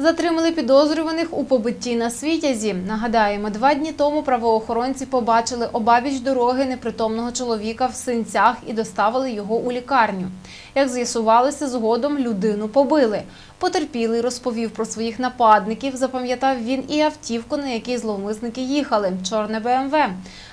Затримали підозрюваних у побитті на світязі. Нагадаємо, два дні тому правоохоронці побачили обабіч дороги непритомного чоловіка в синцях і доставили його у лікарню. Як з'ясувалося, згодом людину побили. Потерпілий розповів про своїх нападників. Запам'ятав він і автівку, на якій зловмисники їхали чорне БМВ.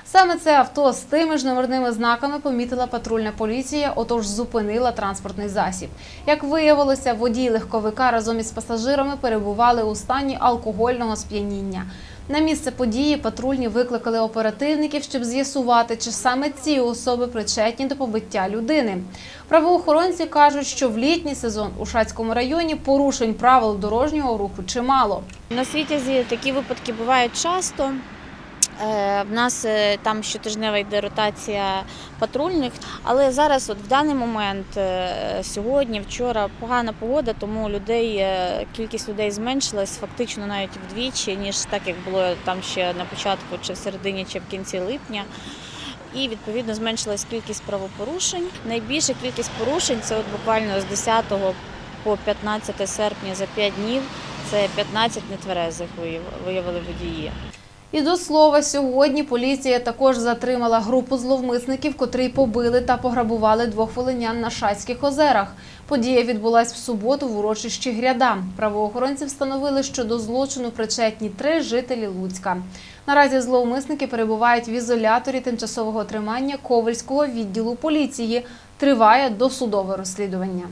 Саме це авто з тими ж номерними знаками помітила патрульна поліція, отож зупинила транспортний засіб. Як виявилося, водій легковика разом із пасажирами перебували у стані алкогольного сп'яніння. На місце події патрульні викликали оперативників, щоб з'ясувати, чи саме ці особи причетні до побиття людини. Правоохоронці кажуть, що в літній сезон у Шацькому районі порушень правил дорожнього руху чимало. На світі такі випадки бувають часто. Е, В нас е, там щотижнева йде ротація патрульних, але зараз, от в даний момент, е, сьогодні, вчора погана погода, тому людей кількість людей зменшилась фактично навіть вдвічі, ніж так як було там ще на початку, чи в середині, чи в кінці липня. І відповідно зменшилась кількість правопорушень. Найбільша кількість порушень це от буквально з 10 по 15 серпня за 5 днів. Це 15 нетверезих виявили водії. І до слова, сьогодні поліція також затримала групу зловмисників, котрі побили та пограбували двох волинян на Шацьких озерах. Подія відбулась в суботу в урочищі Гряда. Правоохоронці встановили, що до злочину причетні три жителі Луцька. Наразі зловмисники перебувають в ізоляторі тимчасового тримання Ковальського відділу поліції. Триває досудове розслідування.